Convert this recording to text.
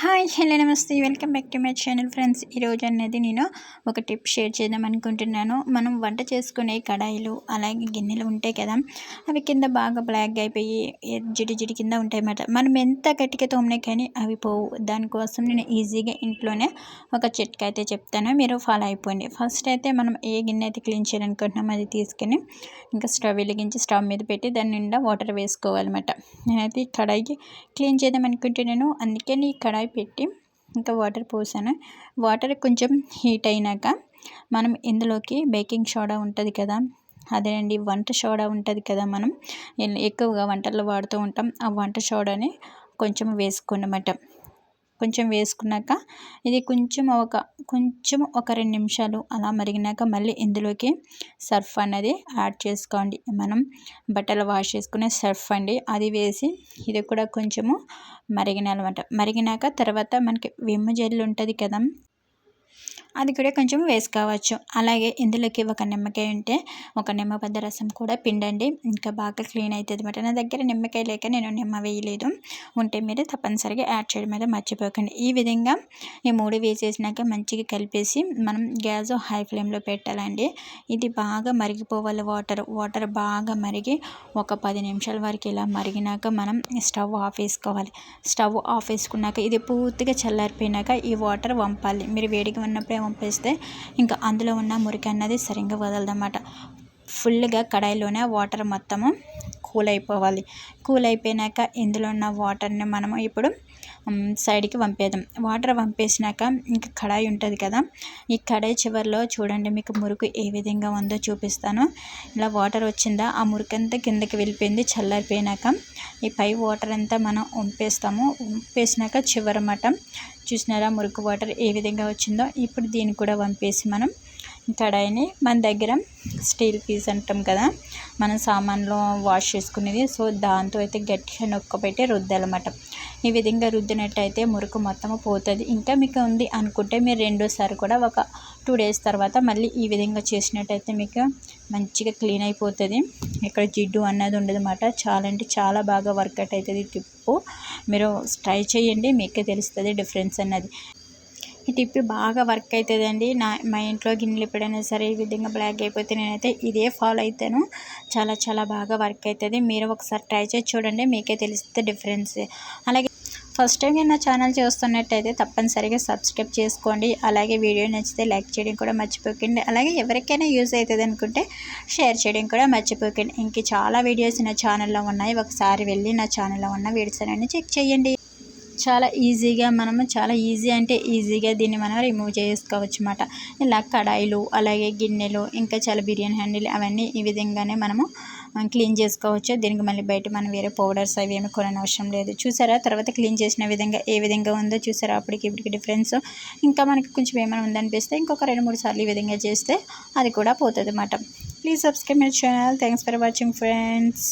Hi hello నమస్తే. Welcome back to my channel friends. ఈరోజు అనేది నేను ఒక టిప్ షేర్ చేద్దాం అనుకుంటున్నాను. మనం వంట చేసుకునే కడాయిలు అలాగే గిన్నెలు ఉంటాయి కదా అవి కింద బాగా బ్లాక్ అయిపోయి జిడి జిడి కింద ఉంటాయి అన్నమాట. మనం ఎంత గట్టిగా తోమినా కానీ అవి పోవు. దానికోసం నేను ఈజీగా ఇంట్లోనే ఒక చిట్కా అయితే చెప్తాను. మీరు ఫాలో అయిపోండి. ఫస్ట్ అయితే మనం ఏ గిన్నె అయితే క్లీన్ చేయాలనుకుంటున్నామో అది తీసుకొని ఇంకా స్టవ్ వెలిగించి స్టవ్ మీద పెట్టి దాని నిండా వాటర్ వేసుకోవాలన్నమాట. నేనైతే ఈ కడాయికి క్లీన్ చేద్దాం అనుకుంటున్నాను. అందుకే ఈ కడాయి పెట్టి ఇంకా వాటర్ పోసాను. వాటర్ కొంచెం హీట్ అయినాక మనం ఇందులోకి బేకింగ్ సోడా ఉంటుంది కదా అదేనండి వంట సోడా ఉంటుంది కదా మనం ఎక్కువగా వంటల్లో వాడుతూ ఉంటాం. ఆ వంట సోడాని కొంచెం వేసుకోనమాట. కొంచెం వేసుకున్నాక ఇది కొంచెం ఒక కొంచెం ఒక రెండు నిమిషాలు అలా మరిగినాక మళ్ళీ ఇందులోకి సర్ఫ్ అనేది యాడ్ చేసుకోండి. మనం బట్టలు వాష్ చేసుకునే సర్ఫ్ అండి. అది వేసి ఇది కూడా కొంచెము మరిగినాలన్నమాట. మరిగినాక తర్వాత మనకి విమ్ జెల్ ఉంటుంది కదా అది కూడా కొంచెం వేసుకోవచ్చు. అలాగే ఇందులోకి ఒక నిమ్మకాయ ఉంటే ఒక నిమ్మపద్ద రసం కూడా పిండండి. ఇంకా బాగా క్లీన్ అవుతుంది అనమాట నా దగ్గర నిమ్మకాయ లేక నేను నిమ్మ వేయలేదు. ఉంటే మీరు తప్పనిసరిగా యాడ్ చేయడం మీద మర్చిపోకండి. ఈ విధంగా ఈ మూడు వేసేసినాక మంచిగా కలిపేసి మనం గ్యాస్ హై ఫ్లేమ్లో పెట్టాలండి. ఇది బాగా మరిగిపోవాలి వాటర్. వాటర్ బాగా మరిగి ఒక పది నిమిషాల వరకు ఇలా మరిగినాక మనం స్టవ్ ఆఫ్ వేసుకోవాలి. స్టవ్ ఆఫ్ వేసుకున్నాక ఇది పూర్తిగా చల్లారిపోయినాక ఈ వాటర్ వంపాలి. మీరు వేడిగా ఉన్నప్పుడే పంపేస్తే ఇంకా అందులో ఉన్న మురికి అన్నది సరిగ్గా వదలదన్నమాట. ఫుల్గా కడాయిలోనే వాటర్ మొత్తము కూల్ అయిపోవాలి కూల్ అయిపోయినాక ఇందులో ఉన్న వాటర్ని మనము ఇప్పుడు సైడ్కి పంపేద్దాం వాటర్ పంపేసినాక ఇంకా కడాయి ఉంటుంది కదా ఈ కడాయి చివరిలో చూడండి మీకు మురుకు ఏ విధంగా ఉందో చూపిస్తాను. ఇలా వాటర్ వచ్చిందా ఆ మురుకు అంతా కిందకి వెళ్ళిపోయింది చల్లారిపోయినాక ఈ పై వాటర్ అంతా మనం వంపేస్తాము. వంపేసినాక చివరి మటం చూసినారా మురుకు వాటర్ ఏ విధంగా వచ్చిందో ఇప్పుడు దీన్ని కూడా వంపేసి మనం కడాయిని మన దగ్గర స్టీల్ పీస్ అంటాం కదా మనం సామాన్లో వాష్ చేసుకునేది. సో దాంతో అయితే గట్టిగా నొక్కబెట్టి రుద్దాలన్నమాట. ఈ విధంగా రుద్దినట్టయితే మురుకు మొత్తం పోతుంది. ఇంకా మీకు ఉంది అనుకుంటే మీరు రెండోసారి కూడా ఒక టూ డేస్ తర్వాత మళ్ళీ ఈ విధంగా చేసినట్టయితే మీకు మంచిగా క్లీన్ అయిపోతుంది. ఇక్కడ జిడ్డు అన్నది ఉండదన్నమాట. చాలా అంటే చాలా బాగా వర్కౌట్ అవుతుంది టిప్పు. మీరు ట్రై చేయండి మీకే తెలుస్తుంది డిఫరెన్స్ అన్నది. ఈ టిప్ బాగా వర్క్ అవుతుందండి నా మా ఇంట్లో గిన్నెలు ఎప్పుడైనా సరే ఈ విధంగా బ్లాక్ అయిపోతే నేనైతే ఇదే ఫాలో అవుతాను చాలా చాలా బాగా వర్క్ అవుతుంది మీరు ఒకసారి ట్రై చేసి చూడండి మీకే తెలిస్తే డిఫరెన్స్. అలాగే ఫస్ట్ టైం నా ఛానల్ చూస్తున్నట్టయితే తప్పనిసరిగా సబ్స్క్రైబ్ చేసుకోండి. అలాగే వీడియో నచ్చితే లైక్ చేయడం కూడా మర్చిపోకండి. అలాగే ఎవరికైనా యూజ్ అవుతుంది అనుకుంటే షేర్ చేయడం కూడా మర్చిపోకండి. ఇంక చాలా వీడియోస్ నా ఛానల్లో ఉన్నాయి. ఒకసారి వెళ్ళి నా ఛానల్లో ఉన్న వీడియోస్ అన్నీ చెక్ చేయండి. చాలా ఈజీగా మనము చాలా ఈజీ అంటే ఈజీగా దీన్ని మనం రిమూవ్ చేసుకోవచ్చు అనమాట ఇలా కడాయిలు అలాగే గిన్నెలు ఇంకా చాలా బిర్యానీ హ్యాండిల్ అవన్నీ ఈ విధంగానే మనము క్లీన్ చేసుకోవచ్చు. దీనికి మళ్ళీ బయట మనం వేరే పౌడర్స్ అవి ఏమి కొనని అవసరం లేదు. చూసారా? తర్వాత క్లీన్ చేసిన విధంగా ఏ విధంగా ఉందో చూసారా? అప్పటికి ఇప్పటికి డిఫరెన్స్ ఇంకా మనకి కొంచెం ఏమైనా ఉందనిపిస్తే ఇంకొక రెండు మూడు సార్లు ఈ విధంగా చేస్తే అది కూడా పోతుంది అన్నమాట please subscribe my channel thanks for watching friends